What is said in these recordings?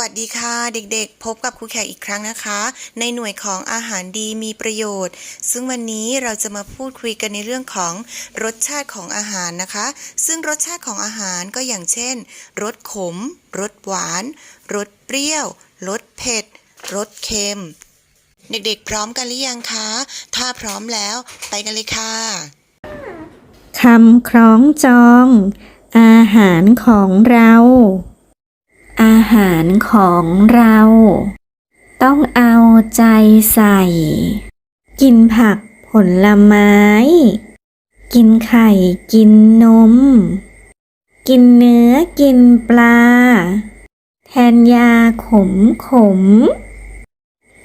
วัสดีค่ะเด็กๆ พบกับครูแขกอีกครั้งนะคะ ในหน่วยของอาหารดีมีประโยชน์ ซึ่งวันนี้เราจะมาพูดคุยกันในเรื่องของรสชาติของอาหารนะคะ ซึ่งรสชาติของอาหารก็อย่างเช่นรสขมรสหวานรสเปรี้ยวรสเผ็ดรสเค็ม เด็กๆ พร้อมกันหรือยังคะ ถ้าพร้อมแล้วไปกันเลยค่ะคำคล้องจอง อาหารของเราอา หารของเรา ต้องเอาใจใส่ กินผักผลไม้ กินไข่กินนม กินเนื้อกินปลา แทนยาขมขม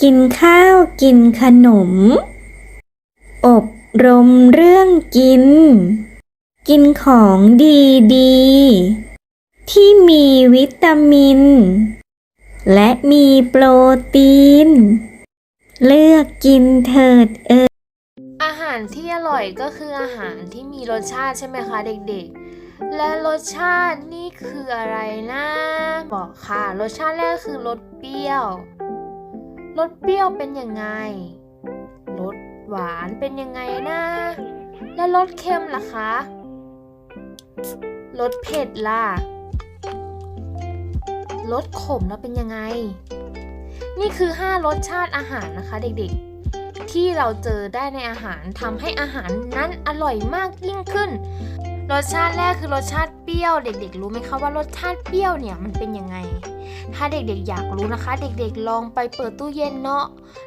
กินข้าวกินขนม อบรมเรื่องกิน กินของดีดีๆ ที่มีวิตามิน และมีโปรตีน เลือกกินเถิดเอออาหารที่อร่อยก็คืออาหารที่มีรสชาติใช่ไหมคะเด็กๆ และรสชาตินี่คืออะไรนะ บอกค่ะ รสชาติแรกคือรสเปรี้ยว รสเปรี้ยวเป็นยังไง รสหวานเป็นยังไงนะ และรสเค็มล่ะคะ รสเผ็ดล่ะ รสขมแล้วเป็นยังไง นี่คือ 5 รสชาติอาหารนะคะเด็กๆ ที่เราเจอได้ในอาหารทำให้อาหารนั้นอร่อยมากยิ่งขึ้น รสชาติแรกคือรสชาติเปรี้ยว เด็ก ๆ รู้ไหมคะว่ารสชาติเปรี้ยวเนี่ยมันเป็นยังไง ถ้าเด็กๆอยากรู้นะคะ เด็กๆลองไปเปิดตู้เย็นเนาะ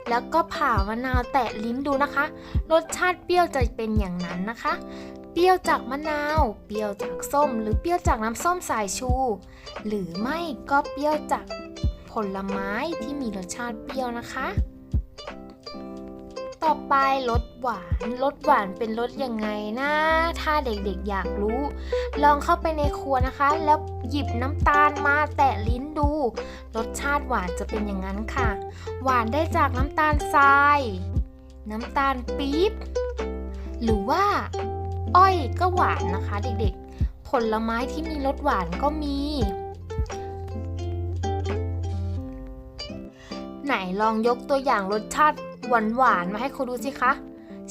แล้วก็ผ่ามะนาวแตะลิ้นดูนะคะ รสชาติเปรี้ยวจะเป็นอย่างนั้นนะคะ เปรี้ยวจากมะนาว เปรี้ยวจากส้ม หรือเปรี้ยวจากน้ำส้มสายชู หรือไม่ก็เปรี้ยวจากผลไม้ที่มีรสชาติเปรี้ยวนะคะ ต่อไปรสหวาน รสหวานเป็นรสยังไงนะ ถ้าเด็กๆอยากรู้ ลองเข้าไปในครัวนะคะ แล้วหยิบน้ำตาลมาแตะลิ้นดู รสชาติหวานจะเป็นอย่างนั้นค่ะ หวานได้จากน้ำตาลทราย น้ำตาลปี๊บ หรือว่า อ้อยก็หวานนะคะเด็กๆ ผลไม้ที่มีรสหวานก็มี ไหนลองยกตัวอย่างรสชาติหวานหวานๆมาให้ครูดูสิคะ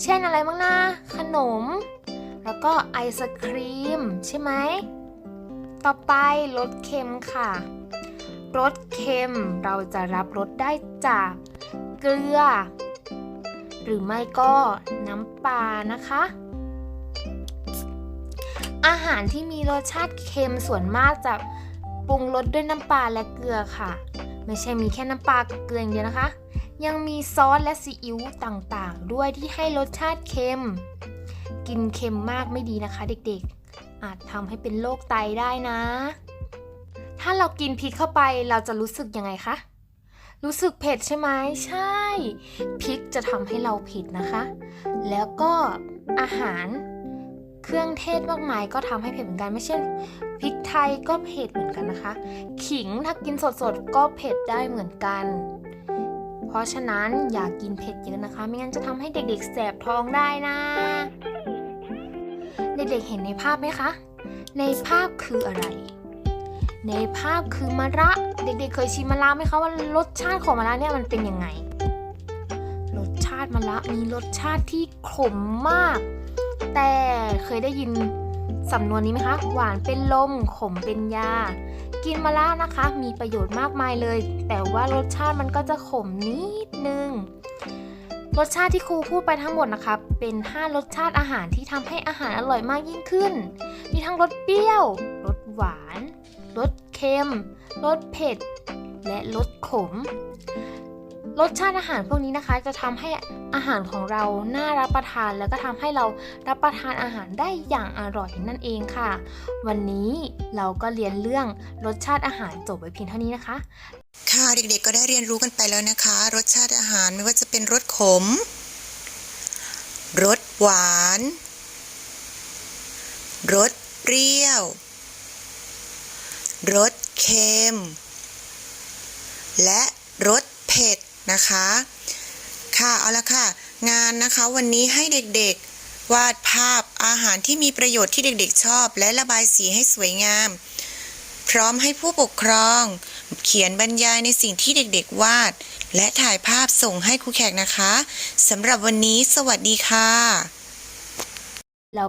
เช่นอะไรบ้างนะขนม แล้วก็ไอศครีม ใช่ไหม ต่อไปรสเค็มค่ะ รสเค็มเราจะรับรสได้จากเกลือ หรือไม่ก็น้ำปลานะคะ อาหารที่มีรสชาติเค็มส่วนมากจะปรุงรสด้วยน้ำปลาและเกลือค่ะ ไม่ใช่มีแค่น้ำปลากับเกลืออย่างเดียวนะคะ ยังมีซอสและซีอิ๊วต่างๆ ด้วยที่ให้รสชาติเค็ม กินเค็มมากไม่ดีนะคะ เด็กๆ อาจทำให้เป็นโรคไตได้นะ ถ้าเรากินพริกเข้าไปเราจะรู้สึกยังไงคะรู้สึกเผ็ดใช่ไหมใช่พริกจะทำให้เราเผ็ดนะคะ แล้วก็อาหาร เครื่องเทศมากมายก็ทำให้เผ็ดเหมือนกัน ไม่ใช่พริกไทยก็เผ็ดเหมือนกันนะคะ ขิงถ้ากินสดๆก็เผ็ดได้เหมือนกัน เพราะฉะนั้นอย่ากกินเผ็ดเยอะนะคะ ไม่งั้นจะทำให้เด็กๆแสบท้องได้นะ เด็กๆเห็นในภาพไหมคะ ในภาพคืออะไร ในภาพคือมะระ เด็กๆเคยชิมมะระไหมคะว่ารสชาติของมะระเนี่ยมันเป็นยังไง รสชาติมะระมีรสชาติที่ขมมาก แต่เคยได้ยินสำนวนนี้ไหมคะ หวานเป็นลม ขมเป็นยา กินมะระนะคะ มีประโยชน์มากมายเลย แต่ว่ารสชาติมันก็จะขมนิดนึง รสชาติที่ครูพูดไปทั้งหมดนะคะ เป็น 5 รสชาติอาหารที่ทำให้อาหารอร่อยมากยิ่งขึ้น มีทั้งรสเปรี้ยว รสหวาน รสเค็ม รสเผ็ด และรสขม รสชาติอาหารพวกนี้นะคะจะทำให้อาหารของเราน่ารับประทานแล้วก็ทำให้เรารับประทานอาหารได้อย่างอร่อยนั่นเองค่ะ วันนี้เราก็เรียนเรื่องรสชาติอาหารจบไว้เพียงเท่านี้นะคะ ค่ะเด็กๆ ก็ได้เรียนรู้กันไปแล้วนะคะ รสชาติอาหารไม่ว่าจะเป็นรสขมรสหวานรสเปรี้ยวรสเค็ม และรสเผ็ด นะคะ ค่ะเอาละค่ะ งานนะคะวันนี้ให้เด็กๆวาดภาพอาหารที่มีประโยชน์ที่เด็กๆชอบ และระบายสีให้สวยงาม พร้อมให้ผู้ปกครอง เขียนบรรยายในสิ่งที่เด็กๆวาด และถ่ายภาพส่งให้ครูแขกนะคะสำหรับวันนี้ สวัสดีค่ะ